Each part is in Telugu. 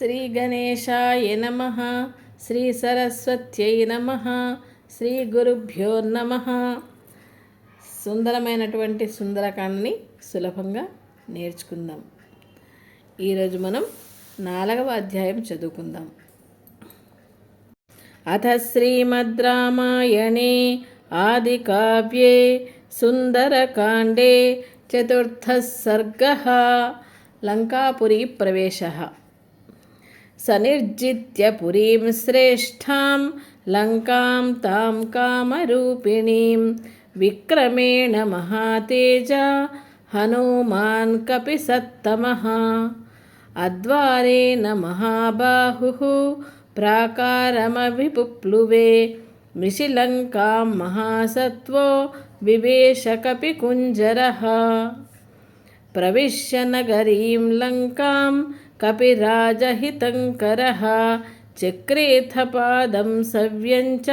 శ్రీ గణేశాయ నమ. శ్రీ సరస్వత్యై నమ. శ్రీ గురుభ్యో నమ. సుందరమైనటువంటి సుందరకాండని సులభంగా నేర్చుకుందాం. ఈరోజు మనం నాలుగవ అధ్యాయం చదువుకుందాం. అథ శ్రీమద్ రామాయణే ఆదికావ్యే సుందరకాండే చతుర్థ సర్గ. లంకాపురీ ప్రవేశ. సనిర్జిత్య పురీం శ్రేష్టాం లంకాం తాం కామరూపిణీం విక్రమేణ మహాతేజ హనుమాన్ కపి కపిసత్తమః అద్వారేణ మహాబాహుः ప్రాకారమవిపుప్లువే మృషిలంకాం మహాసత్వో వివేశకపి కపికుంజరः ప్రవిశ్య నగరీం లంకాం కపిరాజహితంకరः చక్రేథ పాదం సవ్యం చ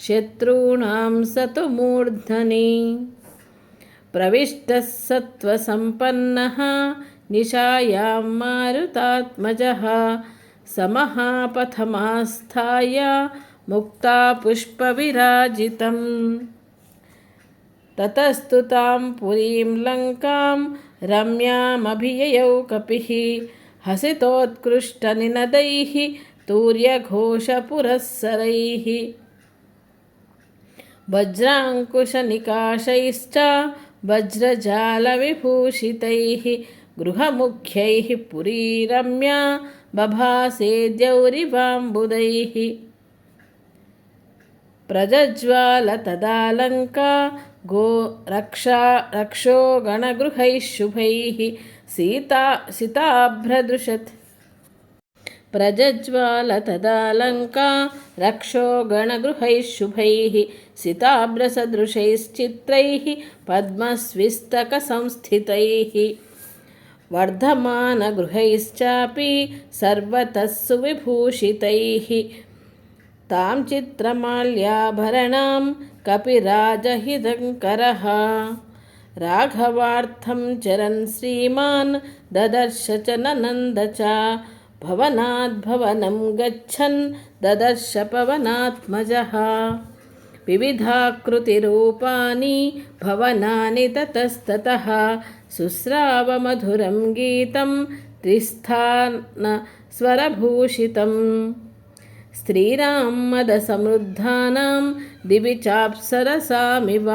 శత్రూణాం సతు మూర్ధని ప్రవిష్టः సత్వసంపన్నः నిశాయాం మారుతాత్మజः సమహాపథమాస్థాయ ముక్తా పుష్పవిరాజితం తతస్తు తాం పురీం లంకాం రమ్యామభియయౌ కపిः हसितोत्कृष्टनिनदैः तूर्यघोषपुरःसरैः। वज्राङ्कुशनिकाशैश्च वज्रजालविभूषितैः। गृहमुख्यैः पुरी रम्या बभासेद्यौरिवाम्बुदैः। प्रजज्वालतदालङ्का गो रक्षा रक्षोगणगृहैः शुभैः। सीता सिताभ्रदृशत् प्रजज्वाल तदालङ्का रक्षो गणगृहैः शुभैः सिताभ्रसदृशैश्चित्रैः पद्मस्विस्तकसंस्थितैः वर्धमानगृहैश्चापि सर्वतः सुविभूषितैः तां चित्रमाल्याभरणां कपिराजहितङ्करः రాఘవార్థం చరన్ శ్రీమాన్ దదర్శ చ ననంద చ భవనాద్భవనం గచ్చన్ దదర్శ పవనాత్మజ వివిధాకృతిరూపాని భవనాని తతస్తత శుశ్రావమధురం గీతం త్రిస్థాన స్వరభూషితం స్త్రీరామ్మదసమృద్ధానాం దివిచాప్సరసామివ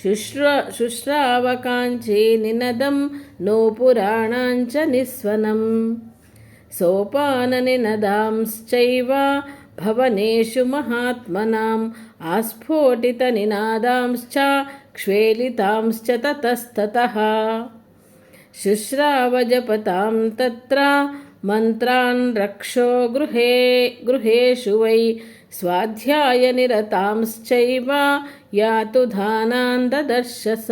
శుశ్ర శుశ్రావకాంఛే నినదం నో పురాణాంచ నిస్వనం సోపాన నినదాంశ్చైవ భవనేషు మహాత్మనాం ఆస్ఫోటిత నినాదాంశ్చ క్షేళితాంశ్చ తతస్తతః శుశ్రావజపతాం తత్ర మంత్రాన్ రక్షో గృహే గృహేషు వై స్వాధ్యాయనిరతాంశ్చైవ యాతు ధానాందదర్శస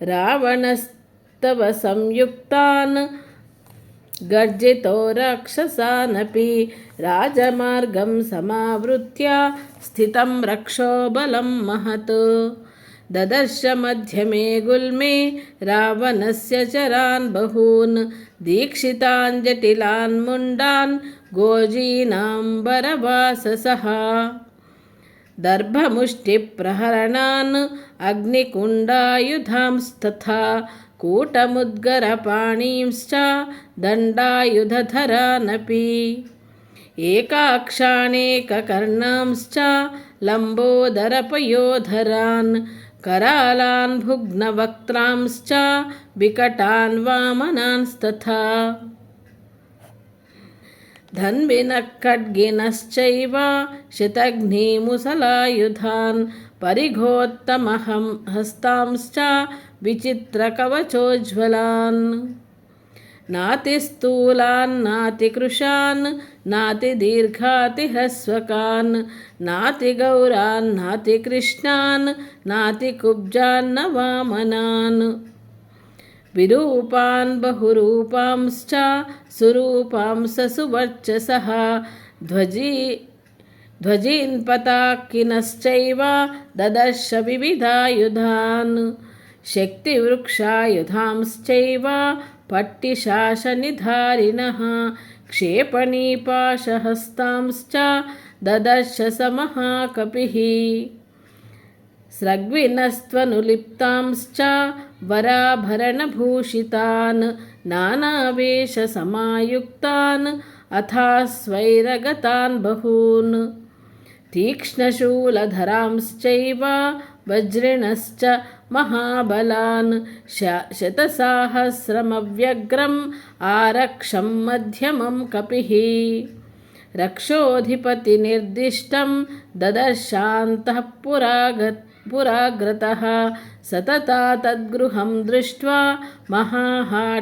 రావణస్తవ సంయుక్తాన్ గర్జితో రాక్షసానపి రాజమార్గం సమావృత్య స్థితం రక్షోబలం మహత్ దదర్శమధ్యమే గుల్మే రావణస్య చరాన్ బహూన్ దీక్షితాన్ జటిలాన్ ముండాన్ गोजीनाम्बरवाससः दर्भमुष्टिप्रहरणान् अग्निकुण्डायुधांस्तथा कूटमुद्गरपाणींश्च दण्डायुधधरानपि एकाक्षाणेककर्णांश्च लम्बोदरपयोधरान् करालान् भुग्नवक्त्रांश्च विकटान् वामनांस्तथा धन्विनः खड्गिनश्चैव शतघ्नीमुसलायुधान् परिघोत्तमहं हस्तांश्च विचित्रकवचोज्ज्वलान्। नातिस्थूलान् नातिकृशान् नातिदीर्घातिह्रस्वकान् नातिगौरान् नातिकृष्णान् नातिकुब्जान्न वामनान् विरूपान् बहुरूपांश्च सुरूपांस सुवर्चसः ध्वजी ध्वजीन् पताकिनश्चैव ददर्श विविधायुधान् शक्तिवृक्षायुधांश्चैव पट्टिशासनिधारिणः क्षेपणीपाशहस्तांश्च ददर्श स महाकपिः స్రగ్వినస్త్వనులిప్తాంశ్చ వరాభరణభూషితాన్ నానావేషసమాయుక్తాన్ అథాస్వైరగతాన్ బహూన్ తీక్ష్ణశూలధరాంశ్చైవ వజ్రిణశ్చ మహాబలాన్ శతసాహస్రమవ్యగ్రం ఆరక్షం మధ్యమం కపిః రక్షోధిపతినిర్దిష్టం దదర్శాంతః పురాగత్ పురాగ్రతः సతతా తద్గృహం దృష్ట్వా మహాహాటకతోరణం.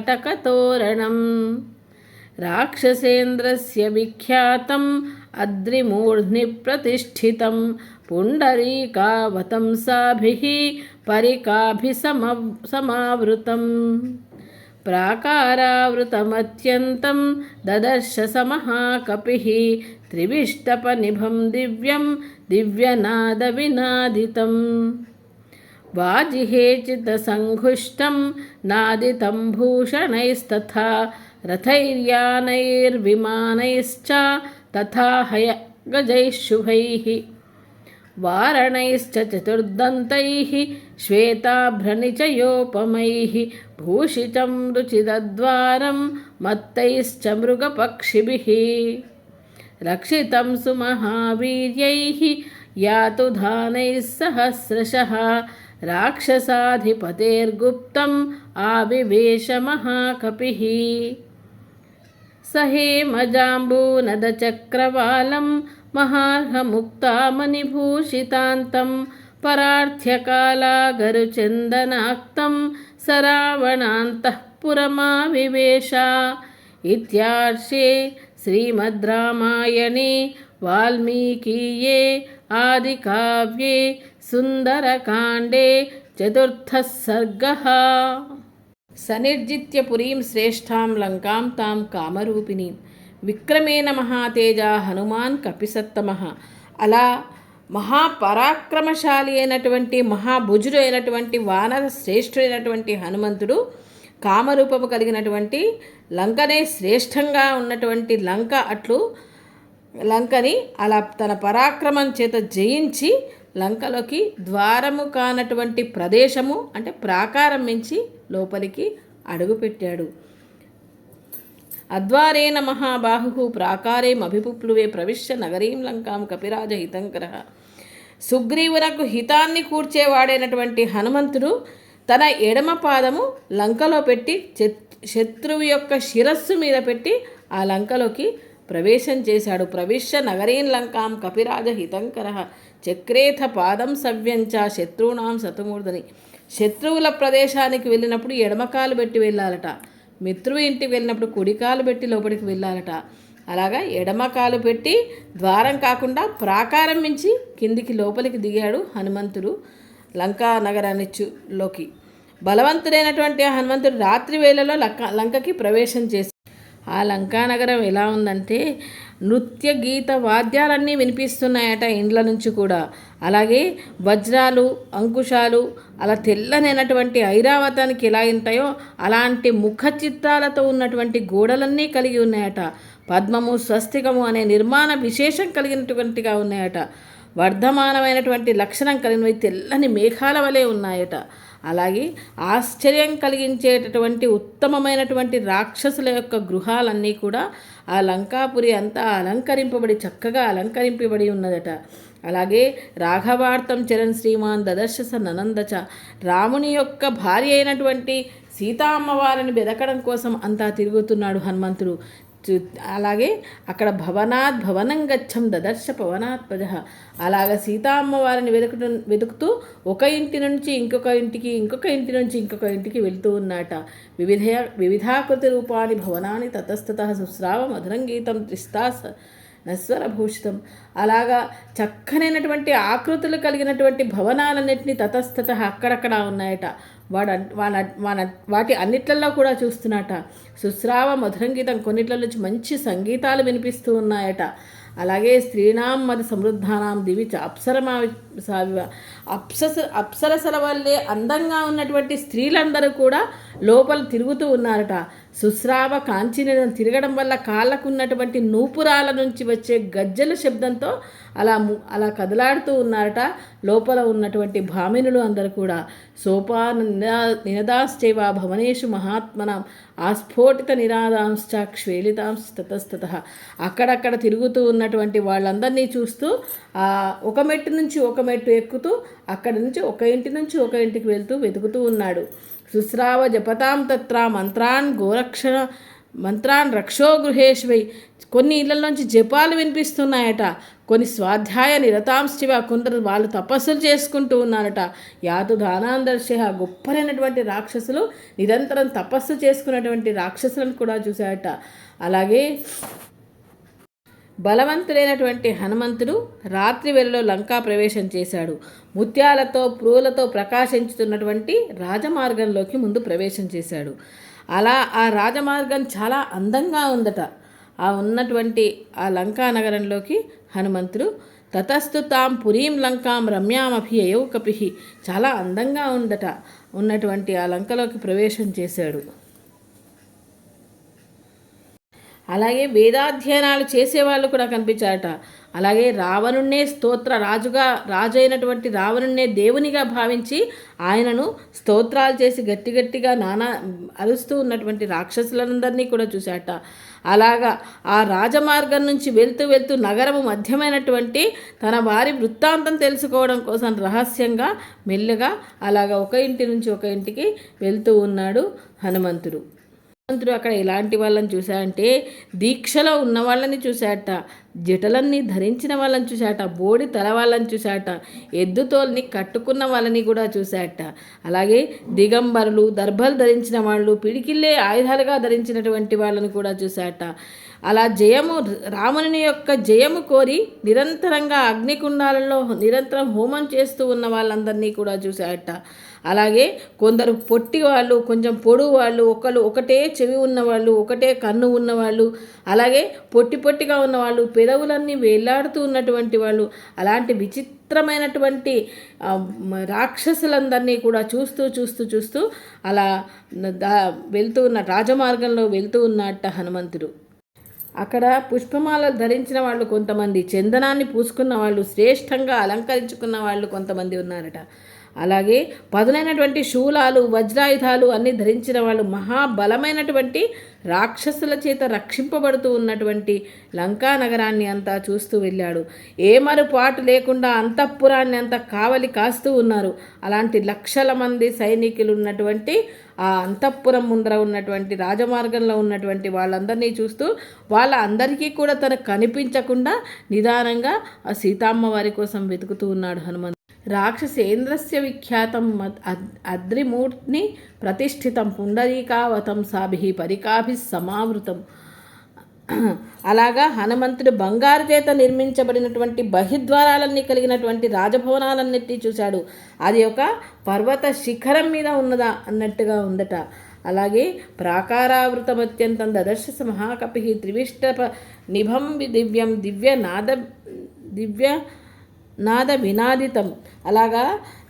రాక్షసేంద్రస్య విఖ్యాతం అద్రిమూర్ధ్ని ప్రతిష్ఠితం పుండరీకావతంసాభిः పరికాభిసమ సమావృతం प्राकारावृतमत्यन्तं ददर्श स महाकपिः त्रिविष्टपनिभं दिव्यं दिव्यनादविनादितं वाजिहेचितसङ्घुष्टं नादितं भूषणैस्तथा रथैर्यानैर्विमानैश्च तथा हय गजैः शुभैः वारणैश्च चतुर्दन्तैः श्वेताभ्रनिचयोपमैः भूषितं रुचिदद्वारं मत्तैश्च मृगपक्षिभिः रक्षितं सुमहावीर्यैः यातुधानैः सहस्रशः राक्षसाधिपतेर्गुप्तम् आविवेशमहाकपिः स हेमजाम्बूनदचक्रवालं महार्हमुक्तामणिभूषितान्तं परार्थ्यकालागरुचन्दनाक्तं सरावणान्तः पुरमाविवेशा इत्यार्षे श्रीमद् रामायणे वाल्मीकीये आदिकाव्ये सुन्दरकाण्डे चतुर्थः सर्गः सनिर्जित्य पुरीं श्रेष्ठां लङ्कां तां कामरूपिणीं విక్రమేణ మహాతేజ హనుమాన్ కపిసత్తమ. అలా మహాపరాక్రమశాలి అయినటువంటి మహాభుజుడు అయినటువంటి వానర శ్రేష్ఠుడైనటువంటి హనుమంతుడు కామరూపము కలిగినటువంటి లంకనే శ్రేష్టంగా ఉన్నటువంటి లంక అట్లు లంకని అలా తన పరాక్రమం చేత జయించి లంకలోకి ద్వారము కానటువంటి ప్రదేశము అంటే ప్రాకారం మించి లోపలికి అడుగుపెట్టాడు. అద్వారేణ మహాబాహు ప్రాకారేమభిపుప్లువే ప్రవిశ్య నగరీం లంకాం కపిరాజ హితంకర. సుగ్రీవునకు హితాన్ని కూర్చేవాడైనటువంటి హనుమంతుడు తన ఎడమ పాదము లంకలో పెట్టి శత్రువు యొక్క శిరస్సు మీద పెట్టి ఆ లంకలోకి ప్రవేశం చేశాడు. ప్రవిశ్య నగరీం లంకాం కపిరాజ హితంకర. చక్రేథ పాదం సవ్యంచ శత్రువునాం శతమూర్ధని శత్రువుల ప్రదేశానికి వెళ్ళినప్పుడు ఎడమకాలు పెట్టి వెళ్ళాలట. మిత్రువు ఇంటికి వెళ్ళినప్పుడు కుడికాలు పెట్టి లోపలికి వెళ్ళాలట. అలాగా ఎడమకాలు పెట్టి ద్వారం కాకుండా ప్రాకారం మించి కిందికి లోపలికి దిగాడు హనుమంతుడు లంకా నగరాన్ని బలవంతుడైనటువంటి హనుమంతుడు రాత్రి వేళలో లంక లంకకి ప్రవేశం చేసి ఆ లంకానగరం ఎలా ఉందంటే నృత్య గీత వాద్యాలన్నీ వినిపిస్తున్నాయట ఇండ్ల నుంచి కూడా. అలాగే వజ్రాలు అంకుశాలు అలా తెల్లనైనటువంటి ఐరావతానికి ఎలా ఉంటాయో అలాంటి ముఖ చిత్రాలతో ఉన్నటువంటి గోడలన్నీ కలిగి ఉన్నాయట. పద్మము స్వస్తికము అనే నిర్మాణ విశేషం కలిగినటువంటిగా ఉన్నాయట. వర్ధమానమైనటువంటి లక్షణం కలిగినవి తెల్లని మేఘాల వలె ఉన్నాయట. అలాగే ఆశ్చర్యం కలిగించేటటువంటి ఉత్తమమైనటువంటి రాక్షసుల యొక్క గృహాలన్నీ కూడా ఆ లంకాపురి అంతా అలంకరింపబడి చక్కగా అలంకరింపబడి ఉన్నదట. అలాగే రాఘవార్థం చరణ్ శ్రీమాన్ దదర్శస ననందచ రాముని యొక్క భార్య అయినటువంటి సీతా అమ్మవారిని వెదకడం కోసం అంతా తిరుగుతున్నాడు హనుమంతుడు. అలాగే అక్కడ భవనాత్ భవనం గచ్చం దదర్శ పవనాత్మజ అలాగ సీతామ్మవారిని వెతుకుతూ వెతుకుతూ ఒక ఇంటి నుంచి ఇంకొక ఇంటికి ఇంకొక ఇంటి నుంచి ఇంకొక ఇంటికి వెళ్తూ ఉన్నట. వివిధ వివిధాకృతి రూపాన్ని భవనాన్ని తతస్థత సుస్రావ మధురం గీతం త్రిస్తాస్ నస్వరభూషితం అలాగా చక్కనైనటువంటి ఆకృతులు కలిగినటువంటి భవనాలన్నింటినీ తతస్థత అక్కడక్కడ ఉన్నాయట. వాడు వాళ్ళ మన వాటి అన్నిట్లలో కూడా చూస్తున్నట. సుస్రావ మధురంగీతం కొన్నిట్ల నుంచి మంచి సంగీతాలు వినిపిస్తూ ఉన్నాయట. అలాగే స్త్రీనాం మది సమృద్ధానాం దివి అప్సరమా అప్సస అప్సరసల వల్లే అందంగా ఉన్నటువంటి స్త్రీలందరూ కూడా లోపల తిరుగుతూ ఉన్నారట. సుస్రావ కాంచిన తిరగడం వల్ల కాళ్ళకు ఉన్నటువంటి నూపురాల నుంచి వచ్చే గజ్జల శబ్దంతో అలా ము- అలా కదలాడుతూ ఉన్నారట లోపల ఉన్నటువంటి భామినులు అందరూ కూడా. సోపాన నినదాశ్చేవా భవనేషు మహాత్మన ఆస్ఫోటిత నినాదాంశ్చ క్షేళితాంశ తతస్తత. అక్కడక్కడ తిరుగుతూ ఉన్నటువంటి వాళ్ళందరినీ చూస్తూ ఒక మెట్టు నుంచి ఒక మెట్టు ఎక్కుతూ అక్కడి నుంచి ఒక ఇంటి నుంచి ఒక ఇంటికి వెళ్తూ వెతుకుతూ ఉన్నాడు. శుశ్రావ జపతాం తత్రా మంత్రాన్ గోరక్షణ మంత్రాన్ రక్షో గృహేష్వై. కొన్ని ఇళ్ళలోంచి జపాలు వినిపిస్తున్నాయట. కొన్ని స్వాధ్యాయ నిరతాంశివ కొందరు వాళ్ళు తపస్సులు చేసుకుంటూ ఉన్నారట. యాదు దానాందర్శ గొప్పలైనటువంటి రాక్షసులు నిరంతరం తపస్సు చేసుకున్నటువంటి రాక్షసులను కూడా చూశారట. అలాగే బలవంతుడైనటువంటి హనుమంతుడు రాత్రి వేళలో లంకా ప్రవేశం చేశాడు. ముత్యాలతో పూలతో ప్రకాశించుతున్నటువంటి రాజమార్గంలోకి ముందు ప్రవేశం చేశాడు. అలా ఆ రాజమార్గం చాలా అందంగా ఉందట. ఆ ఉన్నటువంటి ఆ లంకా నగరంలోకి హనుమంతుడు తతస్థు తాం పురీం లంకాం రమ్యామభి అయోకపిహి చాలా అందంగా ఉందట. ఉన్నటువంటి ఆ లంకలోకి ప్రవేశం చేశాడు. అలాగే వేదాధ్యయనాలు చేసేవాళ్ళు కూడా కనిపించారట. అలాగే రావణుణ్ణే స్తోత్ర రాజుగా రాజు అయినటువంటి రావణుణ్ణే దేవునిగా భావించి ఆయనను స్తోత్రాలు చేసి గట్టి గట్టిగా నానా అరుస్తూ ఉన్నటువంటి రాక్షసులందరినీ కూడా చూశాట అలాగా ఆ రాజమార్గం నుంచి వెళ్తూ వెళ్తూ నగరము మధ్యమైనటువంటి తన వారి వృత్తాంతం తెలుసుకోవడం కోసం రహస్యంగా మెల్లగా అలాగా ఒక ఇంటి నుంచి ఒక ఇంటికి వెళ్తూ ఉన్నాడు హనుమంతుడు. హనుమంతుడు అక్కడ ఎలాంటి వాళ్ళని చూశాడంటే దీక్షలో ఉన్న వాళ్ళని చూశాట జటలన్నీ ధరించిన వాళ్ళని చూశాట బోడి తల వాళ్ళని చూశాట ఎద్దుతోల్ని కట్టుకున్న వాళ్ళని కూడా చూశాట. అలాగే దిగంబరులు దర్భలు ధరించిన వాళ్ళు పిడికిల్లే ఆయుధాలుగా ధరించినటువంటి వాళ్ళని కూడా చూశాట. అలా జయము రాముని యొక్క జయము కోరి నిరంతరంగా అగ్నికుండాలలో నిరంతరం హోమం చేస్తూ ఉన్న వాళ్ళందరినీ కూడా చూశాట అలాగే కొందరు పొట్టి వాళ్ళు కొంచెం పొడుగు వాళ్ళు ఒకళ్ళు ఒకటే చెవి ఉన్నవాళ్ళు ఒకటే కన్ను ఉన్నవాళ్ళు అలాగే పొట్టి పొట్టిగా ఉన్నవాళ్ళు పెదవులన్నీ వేలాడుతూ ఉన్నటువంటి వాళ్ళు అలాంటి విచిత్రమైనటువంటి రాక్షసులందరినీ కూడా చూస్తూ చూస్తూ చూస్తూ అలా దా వెళ్తూ ఉన్న రాజమార్గంలో వెళ్తూ ఉన్నట్ట హనుమంతుడు. అక్కడ పుష్పమాలలు ధరించిన వాళ్ళు కొంతమంది చందనాన్ని పూసుకున్న వాళ్ళు శ్రేష్టంగా అలంకరించుకున్న వాళ్ళు కొంతమంది ఉన్నారట. అలాగే పదునైనటువంటి శూలాలు వజ్రాయుధాలు అన్ని ధరించిన వాళ్ళు మహాబలమైనటువంటి రాక్షసుల చేత రక్షింపబడుతూ ఉన్నటువంటి లంకా నగరాన్ని అంతా చూస్తూ వెళ్ళాడు. ఏ మరుపాటు లేకుండా అంతఃపురాన్ని అంతా కావలి కాస్తూ ఉన్నారు. అలాంటి లక్షల మంది సైనికులు ఉన్నటువంటి ఆ అంతఃపురం ముందర ఉన్నటువంటి రాజమార్గంలో ఉన్నటువంటి వాళ్ళందరినీ చూస్తూ వాళ్ళ అందరికీ కూడా తనకు కనిపించకుండా నిదానంగా ఆ సీతామ్మ వారి కోసం వెతుకుతూ ఉన్నాడు హనుమంతు రాక్షసేంద్రస్య విఖ్యాతం మద్- అద్- అద్రిమూర్తిని ప్రతిష్ఠితం పుండరీకావతం సాభి పరికాభి సమావృతం. అలాగా హనుమంతుడు బంగారు చేత నిర్మించబడినటువంటి బహిద్వారాలన్నీ కలిగినటువంటి రాజభవనాలన్నిటి చూశాడు. అది ఒక పర్వత శిఖరం మీద ఉన్నదా అన్నట్టుగా ఉందట. అలాగే ప్రాకారావృతం అత్యంతం దదర్శ మహాకపి త్రివిష్టప నిభం దివ్యం దివ్య నాద దివ్య నాద వినాదితం. అలాగా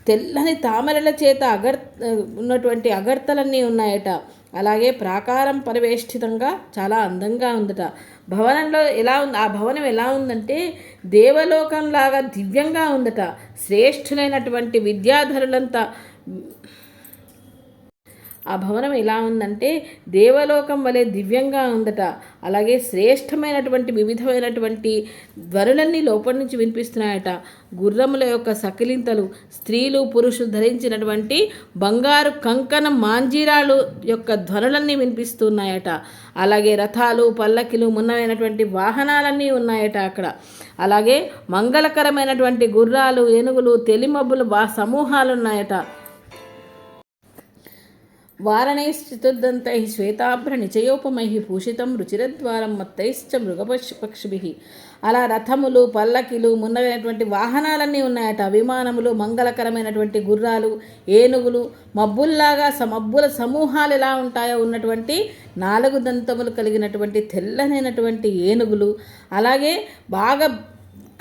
తెల్లని తామరల చేత అగర్ ఉన్నటువంటి అగర్తలన్నీ ఉన్నాయట. అలాగే ప్రాకారం పరివేష్టితంగా చాలా అందంగా ఉందట. భవనంలో ఎలా ఉంది ఆ భవనం ఎలా ఉందంటే దేవలోకంలాగా దివ్యంగా ఉందట. శ్రేష్ఠులైనటువంటి విద్యాధరులంతా ఆ భవనం ఎలా ఉందంటే దేవలోకం వలె దివ్యంగా ఉందట. అలాగే శ్రేష్టమైనటువంటి వివిధమైనటువంటి ధ్వనులన్నీ లోపల నుంచి వినిపిస్తున్నాయట. గుర్రముల యొక్క సకిలింతలు స్త్రీలు పురుషులు ధరించినటువంటి బంగారు కంకణ మాంజీరాలు యొక్క ధ్వనులన్నీ వినిపిస్తున్నాయట. అలాగే రథాలు పల్లకిలు మున్నమైనటువంటి వాహనాలన్నీ ఉన్నాయట అక్కడ. అలాగే మంగళకరమైనటువంటి గుర్రాలు ఏనుగులు తెలిమబ్బులు బా సమూహాలు ఉన్నాయట. వారణైశ్చతుర్దంతై శ్వేతాభ్ర నిచయోపమై భూషితం రుచిరద్వారం మత్తైశ్చ మృగపక్షి పక్షిభిః అలా రథములు పల్లకిలు మున్నగైనటువంటి వాహనాలన్నీ ఉన్నాయట. విమానములు మంగళకరమైనటువంటి గుర్రాలు ఏనుగులు మబ్బుల్లాగా స మబ్బుల సమూహాలు ఎలా ఉంటాయో ఉన్నటువంటి నాలుగు దంతములు కలిగినటువంటి తెల్లనైనటువంటి ఏనుగులు. అలాగే బాగా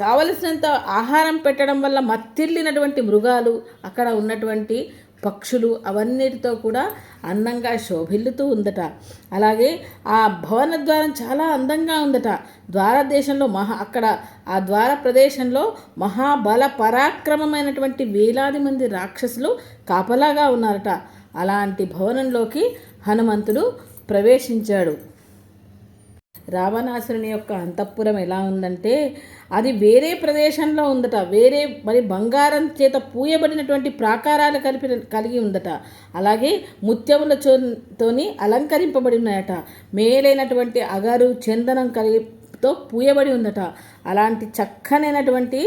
కావలసినంత ఆహారం పెట్టడం వల్ల మత్తిల్లినటువంటి మృగాలు అక్కడ ఉన్నటువంటి పక్షులు అవన్నిటితో కూడా అందంగా శోభిల్లుతూ ఉందట. అలాగే ఆ భవన ద్వారం చాలా అందంగా ఉందట. ద్వారదేశంలో మహా అక్కడ ఆ ద్వార ప్రదేశంలో మహాబల పరాక్రమమైనటువంటి వేలాది మంది రాక్షసులు కాపలాగా ఉన్నారట. అలాంటి భవనంలోకి హనుమంతుడు ప్రవేశించాడు. రావణాసురుని యొక్క అంతఃపురం ఎలా ఉందంటే అది వేరే ప్రదేశంలో ఉందట. వేరే మరి బంగారం చేత పూయబడినటువంటి ప్రాకారాలు కలిపి కలిగి ఉందట. అలాగే ముత్యముల తోని అలంకరింపబడి ఉన్నాయట. మేలైనటువంటి అగరు చందనం కలిగి తో పూయబడి ఉందట. అలాంటి చక్కనైనటువంటి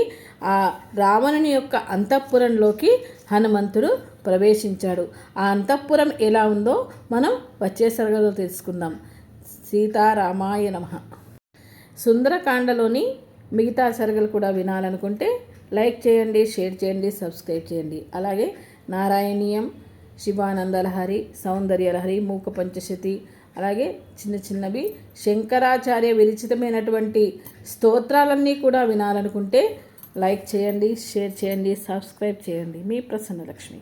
ఆ రావణుని యొక్క అంతఃపురంలోకి హనుమంతుడు ప్రవేశించాడు. ఆ అంతఃపురం ఎలా ఉందో మనం వచ్చే సరగలో తెలుసుకుందాం. సీతారామాయ నమ. సుందరకాండలోని మిగతా సరగలు కూడా వినాలనుకుంటే లైక్ చేయండి షేర్ చేయండి సబ్స్క్రైబ్ చేయండి. అలాగే నారాయణీయం శివానందలహరి సౌందర్యలహరి మూక పంచశతి అలాగే చిన్న చిన్నవి శంకరాచార్య విరచితమైనటువంటి స్తోత్రాలన్నీ కూడా వినాలనుకుంటే లైక్ చేయండి షేర్ చేయండి సబ్స్క్రైబ్ చేయండి. మీ ప్రసన్నలక్ష్మి.